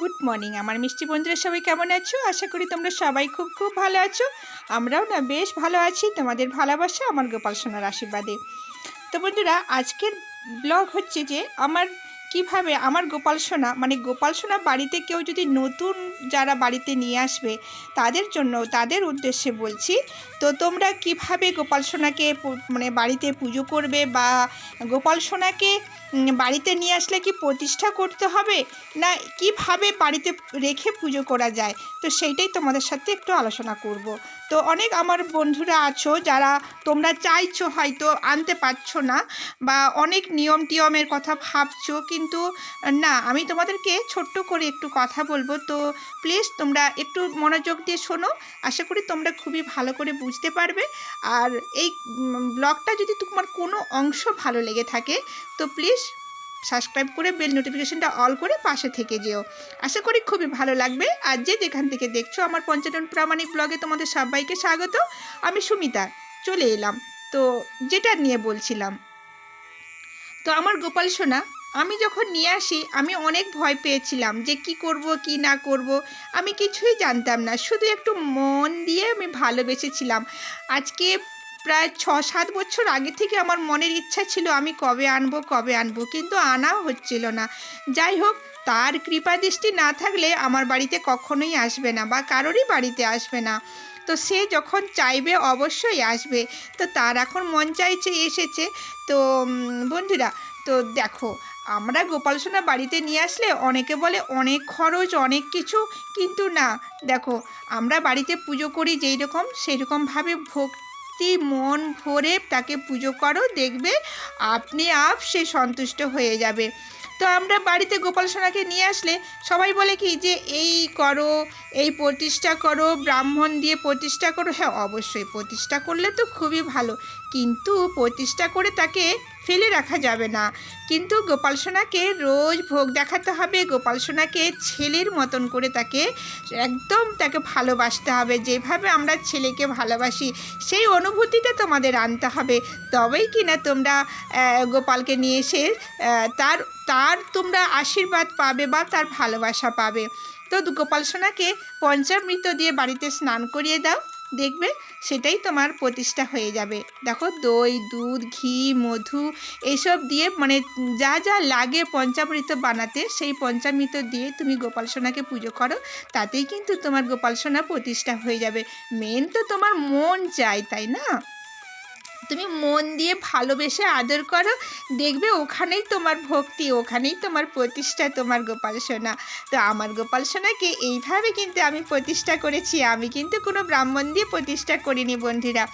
Good morning. আমার মিষ্টি বন্ধুরা সবাই কেমন আছো? আশা করি তোমরা সবাই খুব খুব ভালো আছো। আমরাও না বেশ ভালো আছি। তোমাদের ভালোবাসা, আমার গোপাল সোনার আশীর্বাদে। তো বন্ধুরা, আজকের ব্লগ হচ্ছে যে, আমার কীভাবে আমার গোপাল সোনা মানে গোপাল সোনা বাড়িতে কেউ যদি নতুন যারা বাড়িতে নিয়ে আসবে, তাদের জন্য, তাদের উদ্দেশ্যে বলছি, তো তোমরা কীভাবে গোপাল সোনাকে মানে বাড়িতে পুজো করবে বা গোপাল সোনাকে বাড়িতে নিয়ে আসলে কি প্রতিষ্ঠা করতে হবে? না কীভাবে বাড়িতে রেখে পুজো করা যায়? তো সেইটাই তোমাদের সাথে একটু আলোচনা করব। তো অনেক আমার বন্ধুরা আছো যারা তোমরা চাইছো হয়তো আনতে পারছ না বা অনেক নিয়ম টিয়মের কথা ভাবছ কিন্তু না, আমি তোমাদেরকে ছোট্ট করে একটু কথা বলব। তো প্লিজ তোমরা একটু মনোযোগ দিয়ে শোনো। আশা করি তোমরা খুবই ভালো করে বুঝতে পারবে। আর এই ব্লগটা যদি তোমার কোনো অংশ ভালো লেগে থাকে, তো প্লিজ সাবস্ক্রাইব করে বেল নোটিফিকেশনটা অল করে পাশে থেকে যেও। আশা করি খুবই ভালো লাগবে। আর যে যেখান থেকে দেখছ আমার পঞ্চানন প্রামাণিক ব্লগে তোমাদের সবাইকে স্বাগত। আমি সুমিতা, চলে এলাম। তো যেটা নিয়ে বলছিলাম, তো আমার গোপাল সোনা, আমি যখন নিয়ে আসি, আমি অনেক ভয় পেয়েছিলাম যে কি করব, কি না করব, আমি কিছুই জানতাম না। শুধু একটু মন দিয়ে আমি ভালোবেসেছিলাম। আজকে প্রায় ছ সাত বছর আগে থেকে আমার মনের ইচ্ছা ছিল আমি কবে আনব কবে আনব, কিন্তু আনাও হচ্ছিল না। যাই হোক, তার কৃপা দৃষ্টি না থাকলে আমার বাড়িতে কখনোই আসবে না বা কারোরই বাড়িতে আসবে না। তো সে যখন চাইবে অবশ্যই আসবে। তো তার এখন মন চাইছে এসেছে। তো বন্ধুরা, তো দেখো, আমরা গোপাল সোনা বাড়িতে নিয়ে আসলে অনেকে বলে অনেক খরচ, অনেক কিছু, কিন্তু না। দেখো, আমরা বাড়িতে পুজো করি যেই রকম, সেই রকমভাবে ভক্তি মন ভরে তাকে পুজো করো, দেখবে আপনি আপ সে সন্তুষ্ট হয়ে যাবে। তো আমরা বাড়িতে গোপাল সোনাকে নিয়ে আসলে সবাই বলে কি যে, এই করো, এই প্রতিষ্ঠা করো, ব্রাহ্মণ দিয়ে প্রতিষ্ঠা করো। হ্যাঁ অবশ্যই প্রতিষ্ঠা করলে তো খুবই ভালো। কিন্তু প্রতিষ্ঠা করে তাকে ফেলে রাখা যাবে না। কিন্তু গোপাল সোনাকে রোজ ভোগ দেখাতে হবে, গোপাল সোনাকে ছেলের মতন করে তাকে একদম তাকে ভালোবাসতে হবে। যেভাবে আমরা ছেলেকে ভালোবাসি, সেই অনুভূতিটা তোমাদের আনতে হবে। তবেই কিনা তোমরা গোপালকে নিয়ে এসে তার তার তোমরা আশীর্বাদ পাবে বা তার ভালোবাসা পাবে। তো গোপাল সোনাকে পঞ্চামৃত দিয়ে বাড়িতে স্নান করিয়ে দাও। দেখবে সেটাই তোমার প্রতিষ্ঠা হয়ে যাবে। দেখো দই, দুধ, ঘি, মধু এসব দিয়ে মানে যা যা লাগে পঞ্চামৃত বানাতে সেই পঞ্চামৃত দিয়ে তুমি গোপাল সোনাকে পুজো করো, তাতেই কিন্তু তোমার গোপাল সোনা প্রতিষ্ঠা হয়ে যাবে। মেন তো তোমার মন চাই, তাই না? তুমি মন দিয়ে ভালোবেসে আদর করো, দেখবে ওখানেই তোমার ভক্তি, ওখানেই তোমার প্রতিষ্ঠা তোমার গোপাল সোনা। তো আমার গোপাল সোনাকে এইভাবে কিন্তু আমি প্রতিষ্ঠা করেছি, আমি কিন্তু কোনো ব্রাহ্মণ দিয়ে প্রতিষ্ঠা করিনি বন্ধুরা।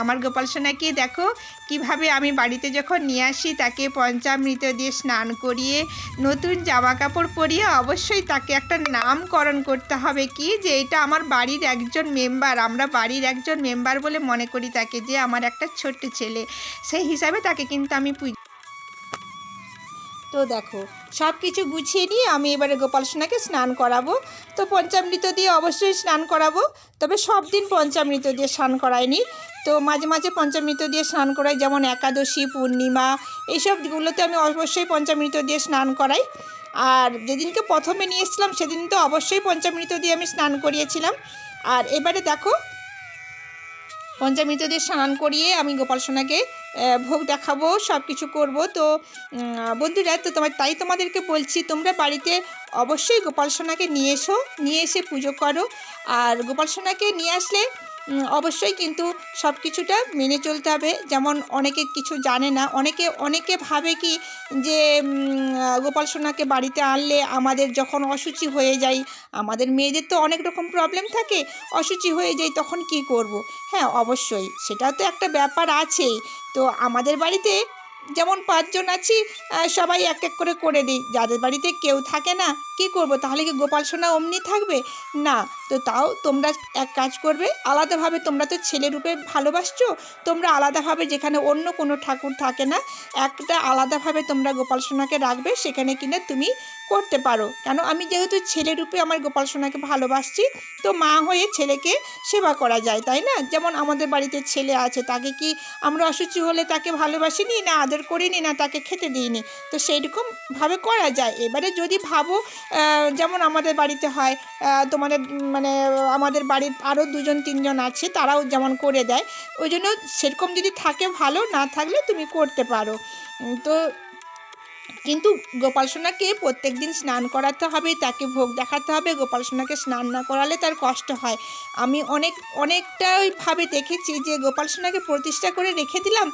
আমার গোপাল সোনাকে দেখো, কীভাবে আমি বাড়িতে যখন নিয়ে আসি তাকে পঞ্চামৃত দিয়ে স্নান করিয়ে নতুন জামা কাপড় পরিয়ে অবশ্যই তাকে একটা নামকরণ করতে হবে কি? যে এটা আমার বাড়ির একজন মেম্বার, আমরা বাড়ির একজন মেম্বার বলে মনে করি তাকে যে আমার একটা ছোট্ট ছেলে। সেই হিসাবে তাকে কিন্তু আমি পুজো তো দেখো সব কিছু গুছিয়ে নিয়ে আমি এবারে গোপাল সোনাকে স্নান করাবো। তো পঞ্চামৃত দিয়ে অবশ্যই স্নান করাবো, তবে সব দিন পঞ্চামৃত দিয়ে স্নান করাইনি। তো মাঝে মাঝে পঞ্চামৃত দিয়ে স্নান করাই, যেমন একাদশী, পূর্ণিমা, এইসবগুলোতে আমি অবশ্যই পঞ্চামৃত দিয়ে স্নান করাই। আর যেদিনকে প্রথমে নিয়ে এসেছিলাম সেদিন তো অবশ্যই পঞ্চামৃত দিয়ে আমি স্নান করিয়েছিলাম। আর এবারে দেখো, পঞ্চামৃত দিয়ে স্নান করিয়ে আমি গোপাল সোনাকে ভোগ দেখাবো সব কিছু করব। তো বন্ধুরা, তো তোমার, তাই তোমাদেরকে বলছি, তোমরা বাড়িতে অবশ্যই গোপাল সোনাকে নিয়ে এসো, নিয়ে এসে পুজো করো। আর গোপাল সোনাকে নিয়ে আসলে অবশ্যই কিন্তু সব কিছুটা মেনে চলতে হবে। যেমন অনেকে কিছু জানে না, অনেকে অনেকে ভাবে কি যে গোপাল সোনাকে বাড়িতে আনলে আমাদের যখন অসুচি হয়ে যায় আমাদের মেয়েদের তো অনেক রকম প্রবলেম থাকে, অসুচি হয়ে যায় তখন কি করব। হ্যাঁ অবশ্যই। সেটাও তো একটা ব্যাপার আছেই। তো আমাদের বাড়িতে যেমন পাঁচজন আছি সবাই এক এক করে করে দিই। যাদের বাড়িতে কেউ থাকে না, কি করব? তাহলে কি গোপাল সোনা অমনি থাকবে? না, তো তাও তোমরা এক কাজ করবে, আলাদাভাবে তোমরা তো ছেলে রূপে ভালোবাসছো, তোমরা আলাদাভাবে যেখানে অন্য কোনো ঠাকুর থাকে না, একটা আলাদাভাবে তোমরা গোপাল সোনাকে রাখবে, সেখানে কিনা তুমি করতে পারো। কেন? আমি যেহেতু ছেলে রূপে আমার গোপাল সোনাকে ভালোবাসছি, তো মা হয়ে ছেলেকে সেবা করা যায়, তাই না? যেমন আমাদের বাড়িতে ছেলে আছে, তাকে কি আমরা অসুচি হলে তাকে ভালোবাসিনি না আদর করিনি, না তাকে খেতে দিইনি। তো সেইরকমভাবে করা যায়। এবারে যদি ভাবো যেমন আমাদের বাড়িতে হয় তোমাদের মানে আমাদের বাড়ির আরও দুজন, তিনজন আছে, তারাও যেমন করে দেয়, ওই জন্য সেরকম যদি থাকে ভালো, না থাকলে তুমি করতে পারো। তো কিন্তু গোপাল সোনাকে প্রত্যেক দিন স্নান করাতে হবে, তাকে ভোগ দেখাতে হবে, গোপাল সোনাকে স্নান না করালে তার কষ্ট হয়। আমি অনেক অনেকটাই ভাবে দেখেছি যে গোপাল সোনাকে প্রতিষ্ঠা করে রেখে দিলাম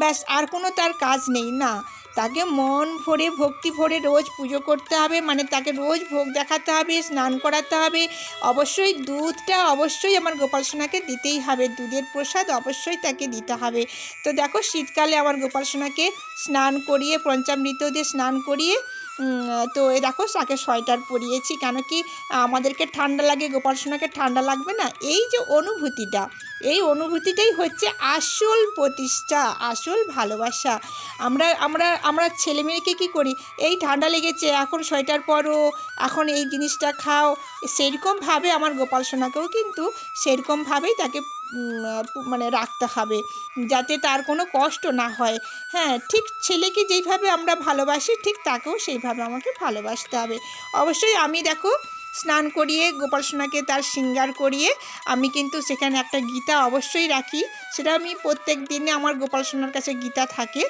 ব্যাস, আর কোনো তার কাজ নেই, না। তাকে মন ভরে, ভক্তি ভরে রোজ পুজো করতে হবে মানে তাকে রোজ ভোগ দেখাতে হবে, স্নান করাতে হবে। অবশ্যই দুধটা অবশ্যই আমার গোপাল সোনাকে দিতেই হবে, দুধের প্রসাদ অবশ্যই তাকে দিতে হবে। তো দেখো, শীতকালে আমার গোপাল সোনাকে স্নান করিয়ে, পঞ্চামৃত দিয়ে স্নান করিয়ে তো এ দেখো তাকে সোয়েটার পরিয়েছি কেন কি আমাদেরকে ঠান্ডা লাগে, গোপাল সোনাকে ঠান্ডা লাগবে না? এই যে অনুভূতিটা, এই অনুভূতিটাই হচ্ছে আসল প্রতিষ্ঠা, আসল ভালোবাসা। আমরা আমরা আমরা ছেলে মেয়েকে কী করি? এই ঠান্ডা লেগেছে, এখন সোয়েটার পরো, এখন এই জিনিসটা খাও। সেরকমভাবে আমার গোপাল সোনাকেও কিন্তু সেরকমভাবেই তাকে মানে রাখতে হবে, যাতে তার কোনো কষ্ট না হয়। হ্যাঁ ঠিক ছেলেকে যেইভাবে আমরা ভালোবাসি, ঠিক তাকেও সেইভাবে আমাকে ভালোবাসতে হবে। অবশ্যই আমি দেখো, স্নান করিয়ে গোপাল সোনাকে তার শৃঙ্গার করিয়ে আমি কিন্তু সেখানে একটা গীতা অবশ্যই রাখি। সেটা আমি প্রত্যেক দিনে আমার গোপাল সোনার কাছে গীতা থাকে।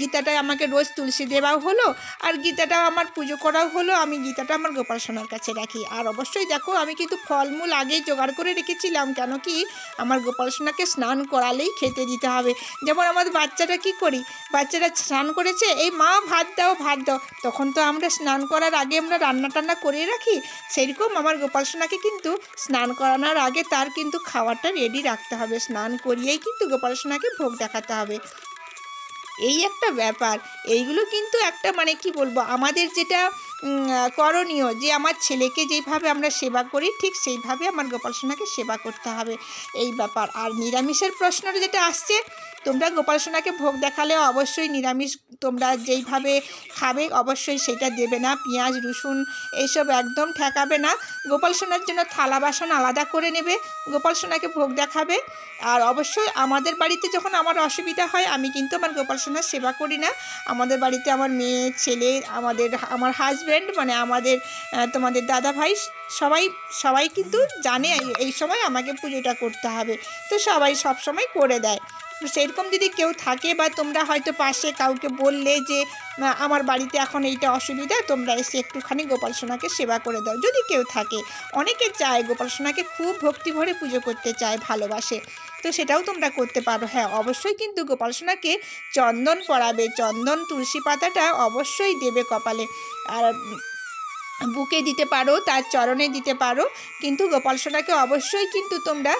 গীতাটা আমাকে রোজ তুলসী দেওয়াও হলো, আর গীতাটাও আমার পুজো করাও হলো, আমি গীতাটা আমার গোপাল সোনার কাছে রাখি। আর অবশ্যই দেখো, আমি কিন্তু ফলমূল আগেই জোগাড় করে রেখেছিলাম, কেন কি আমার গোপাল সোনাকে স্নান করালেই খেতে দিতে হবে। যেমন আমাদের বাচ্চাটা কি করি, বাচ্চারা স্নান করেছে, এই মা, ভাত দাও ভাত দাও। তখন তো আমরা স্নান করার আগে আমরা রান্না টান্না করে রাখি, সেরকম আমার গোপাল সোনাকে কিন্তু স্নান করানোর আগে তার কিন্তু খাবারটা রেডি রাখতে হবে। স্নান করিয়েই কিন্তু গোপাল সোনাকে ভোগ দেখাতে হবে। এই একটা ব্যাপার। এইগুলো কিন্তু একটা মানে কি বলব? আমাদের যেটা করণীয় যে আমার ছেলেকে যেইভাবে আমরা সেবা করি, ঠিক সেইভাবে আমার গোপাল সোনাকে সেবা করতে হবে। এই ব্যাপার। আর নিরামিষের প্রশ্নটা যেটা আসছে, তোমরা গোপাল সোনাকে ভোগ দেখালে অবশ্যই নিরামিষ তোমরা যেইভাবে খাবে অবশ্যই সেটা দেবে না। পেঁয়াজ, রসুন এইসব একদম ঠেকাবে না। গোপাল সোনার জন্য থালা বাসন আলাদা করে নেবে, গোপাল সোনাকে ভোগ দেখাবে। আর অবশ্যই আমাদের বাড়িতে যখন আমার অসুবিধা হয়, আমি কিন্তু আমার গোপাল সোনার সেবা করি না। আমাদের বাড়িতে আমার মেয়ে, ছেলে, আমাদের, আমার হাজব্যান্ড মানে আমাদের তোমাদের দাদা ভাই সবাই সবাই কিন্তু জানে এই সময় আমাকে পুজোটা করতে হবে। তো সবাই সব সময় করে দেয়। তো সেরকম যদি কেউ থাকে বা তোমরা হয়তো পাশে কাউকে বললে যে আমার বাড়িতে এখন এইটা অসুবিধা, তোমরা এসে একটুখানি গোপাল সোনাকে সেবা করে দাও। যদি কেউ থাকে, অনেকে চায় গোপাল সোনাকে খুব ভক্তি ভরে পুজো করতে চায়, ভালোবাসে। তো সেটাও তোমরা করতে পারো। হ্যাঁ অবশ্যই কিন্তু গোপাল সোনাকে চন্দন পরাবে, চন্দন, তুলসী পাতাটা অবশ্যই দেবে কপালে। আর বুকে দিতে পারো, তার চরণে দিতে পারো। কিন্তু গোপাল সোনাকে অবশ্যই কিন্তু তোমরা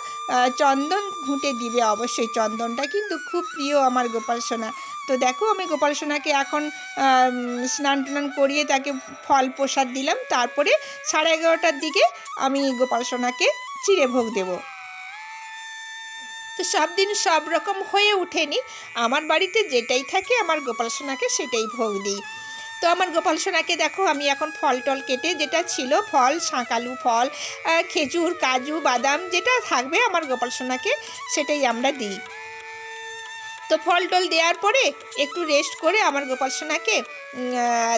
চন্দন ঘুঁটে দিবে। অবশ্যই চন্দনটা কিন্তু খুব প্রিয় আমার গোপাল সোনা। তো দেখো আমি গোপাল সোনাকে এখন স্নান টান করিয়ে তাকে ফল প্রসাদ দিলাম। তারপরে সাড়ে এগারোটার দিকে আমি গোপাল সোনাকে চিড়ে ভোগ দেবো। তো সব দিন সব রকম হয়ে ওঠেনি। আমার বাড়িতে যেটাই থাকে আমার গোপাল সোনাকে সেটাই ভোগ দিই। তো আমার গোপাল সোনাকে দেখো, আমি এখন ফল টল কেটে যেটা ছিল ফল, শাঁকালু ফল খেজুর, কাজু, বাদাম যেটা থাকবে আমার গোপাল সোনাকে, সেটাই আমরা দিই। তো ফল টল দেওয়ার পরে একটু রেস্ট করে আমার গোপাল সোনাকে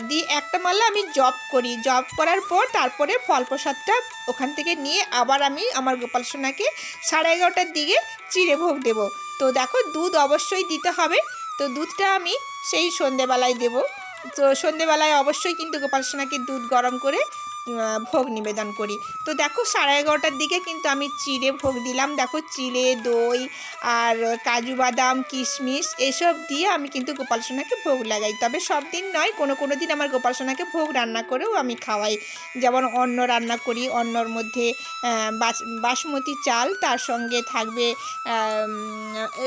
দিই। একটা মালা আমি জব করি। জব করার পর তারপরে ফল প্রসাদটা ওখান থেকে নিয়ে আবার আমি আমার গোপাল সোনাকে সাড়ে এগারোটার দিকে চিড়ে ভোগ দেবো। তো দেখো, দুধ অবশ্যই দিতে হবে। তো দুধটা আমি সেই সন্ধেবেলায় দেব। তো সন্ধেবেলায় অবশ্যই কিন্তু গোপাল সোনাকে দুধ গরম করে ভোগ নিবেদন করি। তো দেখো সাড়ে এগারোটার দিকে কিন্তু আমি চিড়ে ভোগ দিলাম। দেখো চিড়ে, দই আর কাজু বাদাম, কিশমিশ এসব দিয়ে আমি কিন্তু গোপাল সোনাকে ভোগ লাগাই। তবে সব দিন নয়, কোনো কোনো দিন আমার গোপাল সোনাকে ভোগ রান্না করেও আমি খাওয়াই। যেমন অন্ন রান্না করি, অন্নর মধ্যে বাস- বাসমতি চাল, তার সঙ্গে থাকবে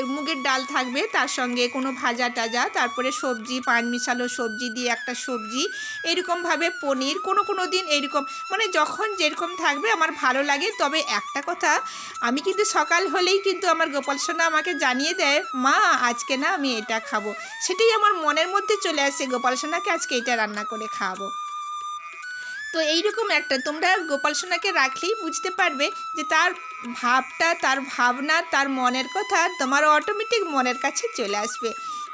মুগের ডাল থাকবে, তার সঙ্গে কোনো ভাজা টাজা, তারপরে সবজি, পান মিশালো সবজি দিয়ে একটা সবজি। এরকমভাবে পনির কোনো কোনো দিন এরকম মানে যখন যেরকম থাকবে আমার ভালো লাগে। তবে একটা কথা, আমি কিন্তু সকাল হলেই কিন্তু আমার গোপাল সোনা আমাকে জানিয়ে দেয়, মা, আজকে না আমি এটা খাব। সেটাই আমার মনের মধ্যে চলে আসে, গোপাল সোনাকে আজকে এটা রান্না করে খাওয়াবো। তো এইরকম একটা, তোমরা গোপাল সোনাকে রাখলেই বুঝতে পারবে যে তার ভাবটা, তার ভাবনা, তার মনের কথা তোমার অটোমেটিক মনের কাছে চলে আসবে।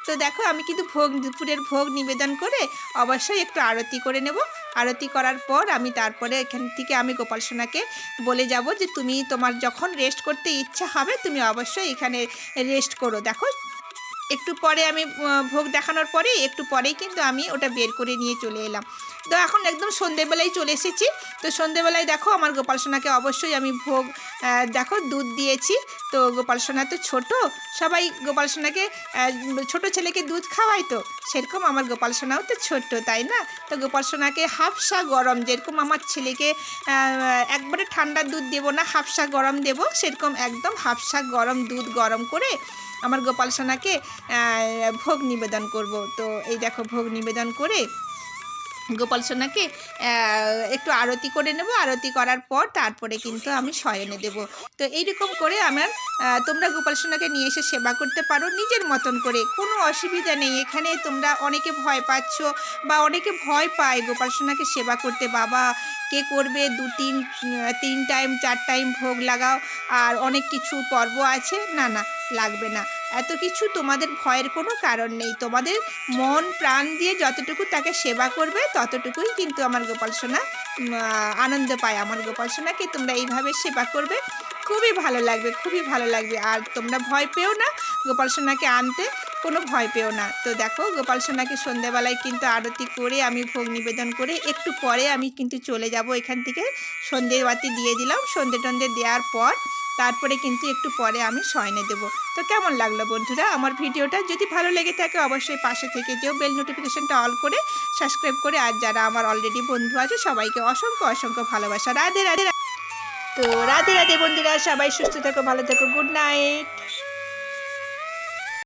তো দেখো আমি কিন্তু ভোগ, দুপুরের ভোগ নিবেদন করে অবশ্যই একটু আরতি করে নেব। আরতি করার পর আমি তারপরে এখান থেকে আমি গোপাল সোনাকে বলে যাব যে, তুমি তোমার যখন রেস্ট করতে ইচ্ছা হবে, তুমি অবশ্যই এখানে রেস্ট করো। দেখো একটু পরে আমি ভোগ দেখানোর পরে একটু পরেই কিন্তু আমি ওটা বের করে নিয়ে চলে এলাম। তো এখন একদম সন্ধেবেলায় চলে এসেছি। তো সন্ধেবেলায় দেখো আমার গোপাল সোনাকে অবশ্যই আমি ভোগ দেখো দুধ দিয়েছি। তো গোপাল সোনা তো ছোট, সবাই গোপাল সোনাকে ছোট ছেলেকে দুধ খাওয়াই তো, সেরকম আমার গোপাল সোনাও তো ছোট্ট তাই না? তো গোপাল সোনাকে হাফসা গরম, যেরকম আমার ছেলেকে একবারে ঠান্ডা দুধ দেবো না, হাফসা গরম দেবো, সেরকম একদম হাফসা গরম দুধ গরম করে আমার গোপাল সোনাকে ভোগ নিবেদন করব। তো এই দেখো, ভোগ নিবেদন করে গোপাল সোনাকে একটু আরতি করে নেব। আরতি করার পর তারপরে কিন্তু আমি শয়নে দেব। তো এইরকম করে আমার তোমরা গোপাল সোনাকে নিয়ে এসে সেবা করতে পারো নিজের মতন করে। কোনো অসুবিধা নেই। এখানে তোমরা অনেকে ভয় পাচ্ছ বা অনেকে ভয় পায় গোপাল সোনাকে সেবা করতে। বাবা, কে করবে? দু, তিন তিন টাইম চার টাইম ভোগ লাগাও। আর অনেক কিছু পর্ব আছে। না না। লাগবে না। এত কিছু তোমাদের ভয়ের কোনো কারণ নেই। তোমাদের মন, প্রাণ দিয়ে যতটুকু তাকে সেবা করবে, ততটুকুই কিন্তু আমার গোপাল সোনা আনন্দ পায়। আমার গোপাল সোনাকে তোমরা এইভাবে সেবা করবে। খুবই ভালো লাগবে, খুবই ভালো লাগবে। আর তোমরা ভয় পেও না গোপাল সোনাকে আনতে। কোনো ভয় পেও না। তো দেখো, গোপাল সোনাকে সন্ধ্যাবেলায় কিন্তু আরতি করে আমি ভোগ নিবেদন করে একটু পরে আমি কিন্তু চলে যাব এখান থেকে। সন্ধে বাতি দিয়ে দিলাম। সন্ধে টন্ধে দেওয়ার পর তারপরে কিন্তু একটু পরে আমি শয়নে দেবো। তো কেমন লাগল বন্ধুরা আমার ভিডিওটা? যদি ভালো লেগে থাকে অবশ্যই পাশে থেকে যেও বেল নোটিফিকেশানটা অল করে সাবস্ক্রাইব করে আর যারা আমার অলরেডি বন্ধু আছে সবাইকে অসংখ্য অসংখ্য ভালোবাসা। রাধে রাধে তো রাধে রাধে বন্ধুরা সবাই সুস্থ থেকো, ভালো থেকো গুড নাইট